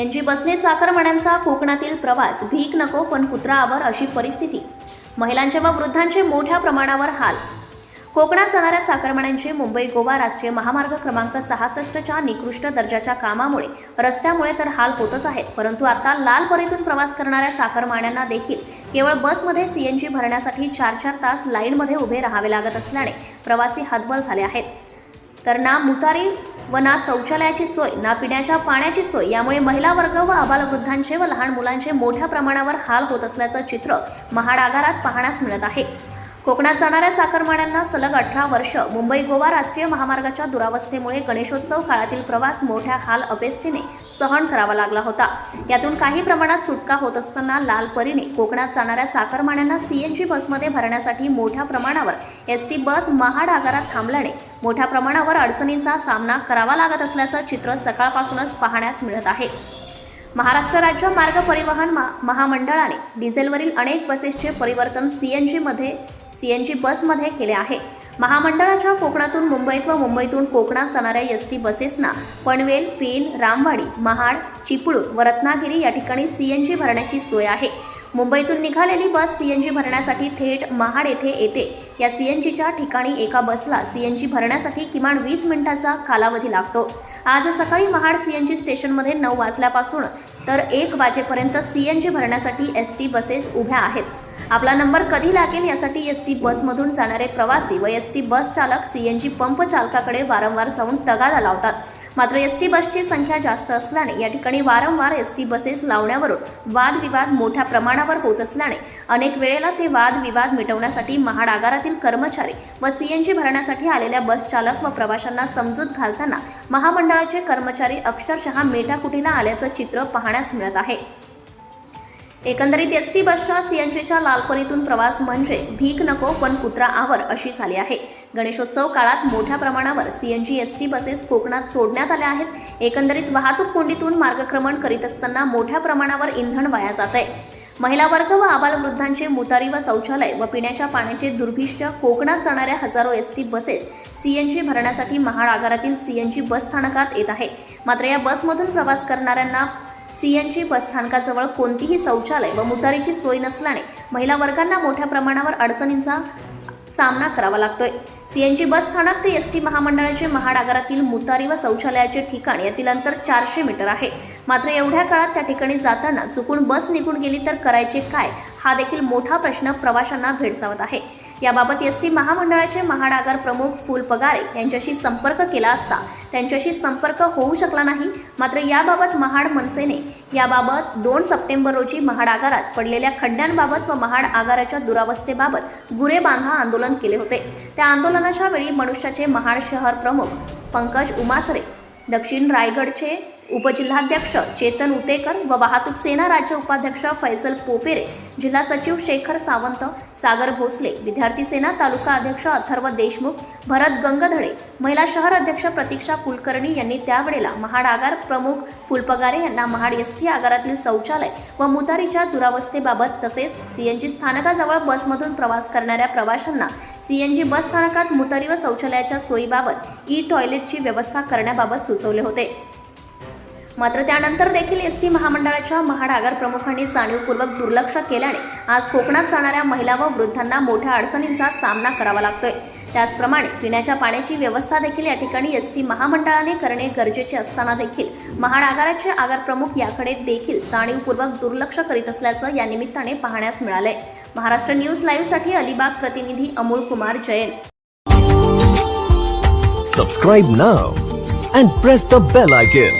यांची बसने चाकरमान्यांचा कोकणातील प्रवास भीक नको पण कुत्रावर अशी परिस्थिती. महिलांचे व वृद्धांचे मोठ्या प्रमाणावर हाल. कोकणात जाणाऱ्या चाकरमान्यांचे मुंबई गोवा राष्ट्रीय महामार्ग क्रमांक सहासष्टच्या निकृष्ट दर्जाच्या कामामुळे रस्त्यामुळे तर हाल होतच आहेत परंतु आता लाल परीतून प्रवास करणाऱ्या चाकरमान्यांना देखील केवळ बसमध्ये सीएनजी भरण्यासाठी चार चार तास लाईनमध्ये उभे राहावे लागत असल्याने प्रवासी हतबल झाले आहेत. तर ना मुतारी व ना शौचालयाची सोय ना पिण्याच्या पाण्याची सोय यामुळे महिला वर्ग व आबालवृद्धांचे व लहान मुलांचे मोठ्या प्रमाणावर हाल होत असल्याचं चित्र महाड आगारात पाहण्यास मिळत आहे. कोकणात जाणाऱ्या चाकरमान्यांना सलग अठरा वर्ष. मुंबई गोवा राष्ट्रीय महामार्गाच्या दुरावस्थेमुळे गणेशोत्सव काळातील प्रवास मोठ्या हाल अपेष्टीने सहन करावा लागला होता. यातून काही प्रमाणात सुटका होत असताना लाल परीने कोकणात जाणाऱ्या चाकरमान्यांना सीएनजी बसमध्ये भरण्यासाठी मोठ्या प्रमाणावर एस टी बस महाड आगारात थांबल्याने मोठ्या प्रमाणावर अडचणींचा सामना करावा लागत असल्याचं चित्र सकाळपासूनच पाहण्यास मिळत आहे. महाराष्ट्र राज्य मार्ग परिवहन मा- महामंडळाने डिझेलवरील अनेक बसेसचे परिवर्तन सीएनजीमध्ये सीएनजी बसमध्ये केले आहे. महामंडळाच्या कोकणातून मुंबईत व मुंबईतून कोकणात जाणाऱ्या एस टी बसेसना पनवेल पेन रामवाडी महाड चिपळूण व रत्नागिरी या ठिकाणी सीएनजी भरण्याची सोय आहे. मुंबईतून निघालेली बस सीएनजी भरण्यासाठी थेट महाड येथे येते. या सीएनजीच्या ठिकाणी एका बसला सीएनजी भरण्यासाठी किमान वीस मिनिटाचा कालावधी लागतो. आज सकाळी महाड सीएनजी स्टेशनमध्ये नऊ वाजल्यापासून तर एक वाजेपर्यंत सीएनजी भरण्यासाठी एस टी बसेस उभ्या आहेत. आपला नंबर कधी लागेल यासाठी एस टी बसमधून जाणारे प्रवासी व एस टी बस चालक जी पंप चालकाकडे वारंवार जाऊन तगादा लावतात. मात्र एस टी बसची संख्या जास्त असल्याने या ठिकाणी वारंवार एस टी बसेस लावण्यावरून वादविवाद मोठ्या प्रमाणावर होत असल्याने अनेक वेळेला ते वादविवाद मिटवण्यासाठी महाड आगारातील कर्मचारी व सीएनजी भरण्यासाठी आलेल्या बस चालक व प्रवाशांना समजूत घालताना महामंडळाचे कर्मचारी अक्षरशः मेटाकुटीला आल्याचं चित्र पाहण्यास मिळत आहे. एकंदरीत एस टी बसच्या सीएनजीच्या लालपरीतून प्रवास म्हणजे भीक नको पण कुत्रा आवर अशी झाली आहे. गणेशोत्सव काळात मोठ्या प्रमाणावर सीएनजी एस टी बसेस कोकणात सोडण्यात आल्या आहेत. एकंदरीत वाहतूक कोंडीतून मार्गक्रमण करीत असताना मोठ्या प्रमाणावर इंधन वाया जात आहे. महिला वर्ग व आबालवृद्धांचे मुतारी व शौचालय व पिण्याच्या पाण्याचे दुर्भिष्य कोकणात जाणाऱ्या हजारो एस टी बसेस सीएनजी भरण्यासाठी महाड आगारातील सीएनजी बस स्थानकात येत आहे. मात्र या बसमधून प्रवास करणाऱ्यांना सीएनजी बसस्थानकाजवळ कोणतीही शौचालय व मुतारीची सोय नसल्याने महिला वर्गांना मोठ्या प्रमाणावर अडचणींचा सामना करावा लागतोय. सीएनजी बस स्थानक ते एस टी महामंडळाचे महाडागरातील मुतारी व शौचालयाचे ठिकाण यातील अंतर चारशे मीटर आहे. मात्र एवढ्या काळात त्या ठिकाणी जाताना चुकून बस निघून गेली तर करायचे काय? हा देखील मोठा प्रश्न प्रवाशांना भेडसावत आहे. याबाबत एस टी महामंडळाचे महाड आगार प्रमुख फुलपगारे यांच्याशी संपर्क केला असता त्यांच्याशी संपर्क होऊ शकला नाही. मात्र याबाबत महाड मनसेने याबाबत दोन सप्टेंबर रोजी महाड आगारात पडलेल्या खड्ड्यांबाबत व महाड आगाराच्या दुरावस्थेबाबत गुरे बांधा आंदोलन केले होते. त्या आंदोलनाच्या वेळी मनुष्याचे महाड शहर प्रमुख पंकज उमासरे दक्षिण रायगडचे उपजिल्हाध्यक्ष चेतन उतेकर व वाहतूक सेना राज्य उपाध्यक्ष फैसल पोपेरे जिल्हा सचिव शेखर सावंत सागर भोसले विद्यार्थी सेना तालुका अध्यक्ष अथर्व देशमुख भरत गंगधडे महिला शहर अध्यक्ष प्रतीक्षा कुलकर्णी यांनी त्यावेळेला महाड आगार प्रमुख फुलपगारे यांना महाड एस टी आगारातील शौचालय व मुतारीच्या दुरावस्थेबाबत तसेच सीएनजी स्थानकाजवळ बसमधून प्रवास करणाऱ्या प्रवाशांना सीएनजी बस स्थानकात मुतारी व शौचालयाच्या सोयीबाबत ई टॉयलेटची व्यवस्था करण्याबाबत सुचवले होते. मात्र त्यानंतर देखील एस टी महामंडळाच्या महाड आगार प्रमुखांनी जाणीवपूर्वक दुर्लक्ष केल्याने आज कोकणात जाणाऱ्या महिला व वृद्धांना मोठ्या अडचणींचा सामना करावा लागतोय. त्याचप्रमाणे पिण्याच्या पाण्याची व्यवस्था देखील या ठिकाणी एस टी महामंडळाने करणे गरजेचे असताना देखील महाड आगाराचे आगार प्रमुख याकडे देखील जाणीवपूर्वक दुर्लक्ष करीत असल्याचं या निमित्ताने पाहण्यास मिळालंय. महाराष्ट्र न्यूज लाईव्हसाठी अलिबाग प्रतिनिधी Amol Kumar Jain. Subscribe now and press the bell icon